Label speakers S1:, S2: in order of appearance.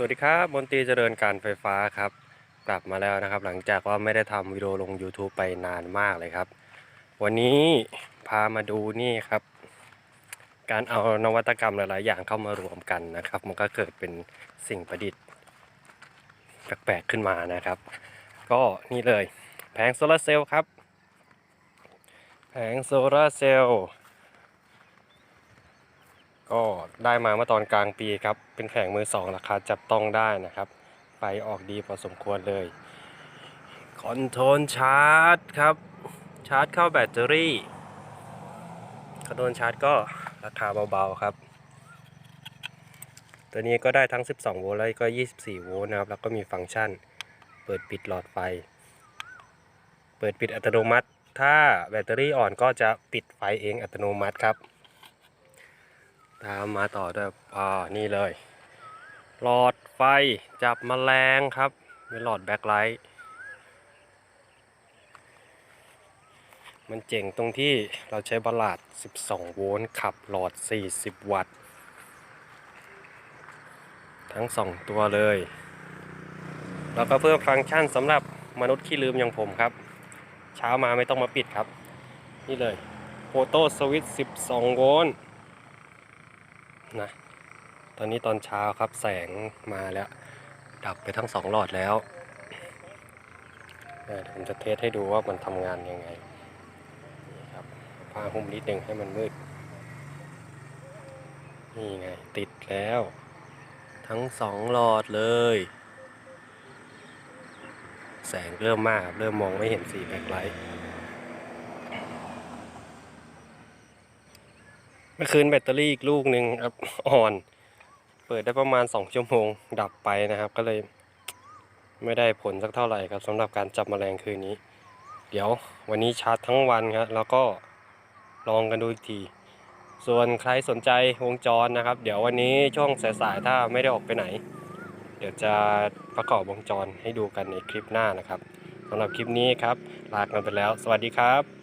S1: สวัสดีครับมนตรีเจริญการไฟฟ้าครับ กลับมาแล้วนะครับ หลังจากว่าไม่ได้ทำวิดีโอลง YouTube ไปนานมากเลยครับ วันนี้พามาดูนี่ครับ การเอานวัตกรรมหลาย ๆ อย่างเข้ามารวมกันนะครับ มันก็เกิดเป็นสิ่งประดิษฐ์แปลก ๆ ขึ้นมานะครับ ก็นี่เลย แผงโซลาร์เซลล์ครับ แผงโซลาร์เซลล์ ก็ได้มาเมื่อตอนกลางปีครับ เป็นแผงมือสองราคาจับต้องได้นะครับไฟออกดีพอสมควรเลยคอนโทรลชาร์จครับ ชาร์จเข้าแบตเตอรี่คอนโทรลชาร์จก็ราคาเบาๆครับ ตัวนี้ก็ได้ทั้ง 12 โวลต์แล้วก็ 24 โวลต์นะครับ แล้วก็มีฟังก์ชัน เปิดปิดหลอดไฟ เปิดปิดอัตโนมัติ ถ้าแบตเตอรี่อ่อนก็จะปิดไฟเองอัตโนมัติครับ ตามมาต่อด้วยอ่านี่เลย หลอดไฟจับมแมลงครับเป็นหลอดแบ็คไลท์มันเจ๋งตรงที่เราใช้บลาด 12 โวลต์ขับหลอด 40 วัตต์ ทั้ง 2 ตัวเลย แล้วก็เพิ่มฟังก์ชันสำหรับมนุษย์ขี้ลืมอย่างผมครับ เช้ามาไม่ต้องมาปิดครับ นี่เลยโฟโต้สวิตช์12 โวลต์ นะตอนนี้ตอนเช้าครับแสงมาแล้ว ดับไปทั้งสองหลอดแล้วเดี๋ยวผมจะเทสให้ดูว่ามันทำงานยังไงนี่ครับผ้าหุ้มนิดหนึ่งให้มันมืด นี่ไงติดแล้ว ทั้งสองหลอดเลย แสงเริ่มมากเริ่มมองไม่เห็นสีแบ็คไลท์ เมื่อคืนแบตเตอรี่อีกลูกหนึ่งครับอ่อน เปิดได้ประมาณ 2 ชั่วโมง ดับไปนะครับ ก็เลยไม่ได้ผลสักเท่าไหร่ครับสำหรับการจับแมลงคืนนี้ เดี๋ยววันนี้ชาร์จทั้งวันครับแล้วก็ลองกันดูอีกที ส่วนใครสนใจวงจรนะครับ เดี๋ยววันนี้ช่วงสายๆถ้าไม่ได้ออกไปไหน เดี๋ยวจะประกอบวงจรให้ดูกันในคลิปหน้านะครับสำหรับคลิปนี้ครับลากันไปแล้ว สวัสดีครับ